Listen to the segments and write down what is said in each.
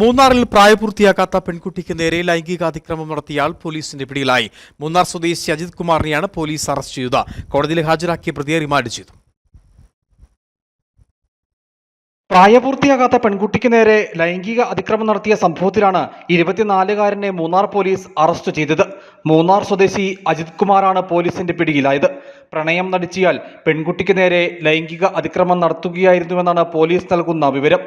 മൂന്നാറിൽ പ്രായപൂർത്തിയാക്കാത്ത പെൺകുട്ടിക്ക് നേരെ ലൈംഗിക അതിക്രമം നടത്തിയാൽ പോലീസിന്റെ പിടിയിലായി. മൂന്നാർ സ്വദേശി അജിത് കുമാറിനെയാണ് പോലീസ് അറസ്റ്റ് ചെയ്തത്. കോടതിയിൽ ഹാജരാക്കിയ പ്രതിയെ റിമാൻഡ് ചെയ്തു. പ്രായപൂർത്തിയാകാത്ത പെൺകുട്ടിക്ക് നേരെ ലൈംഗിക അതിക്രമം നടത്തിയ സംഭവത്തിലാണ് ഇരുപത്തിനാലുകാരനെ മൂന്നാർ പോലീസ് അറസ്റ്റ് ചെയ്തത്. മൂന്നാർ സ്വദേശി അജിത് കുമാറാണ് പോലീസിന്റെ പിടിയിലായത്. പ്രണയം നടിച്ചിയാൽ പെൺകുട്ടിക്ക് നേരെ ലൈംഗിക അതിക്രമം നടത്തുകയായിരുന്നുവെന്നാണ് പോലീസ് നൽകുന്ന വിവരം.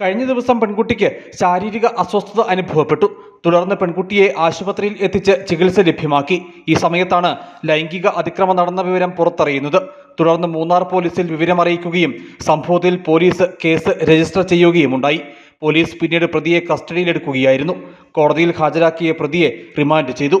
കഴിഞ്ഞ ദിവസം പെൺകുട്ടിക്ക് ശാരീരിക അസ്വസ്ഥത അനുഭവപ്പെട്ടു. തുടർന്ന് പെൺകുട്ടിയെ ആശുപത്രിയിൽ എത്തിച്ച് ചികിത്സ ലഭ്യമാക്കി. ഈ സമയത്താണ് ലൈംഗിക അതിക്രമം നടന്ന വിവരം പുറത്തറിയുന്നത്. തുടർന്ന് മൂന്നാർ പോലീസിൽ വിവരമറിയിക്കുകയും സംഭവത്തിൽ പോലീസ് കേസ് രജിസ്റ്റർ ചെയ്യുകയുമുണ്ടായി. പോലീസ് പിന്നീട് പ്രതിയെ കസ്റ്റഡിയിലെടുക്കുകയായിരുന്നു. കോടതിയിൽ ഹാജരാക്കിയ പ്രതിയെ റിമാൻഡ് ചെയ്തു.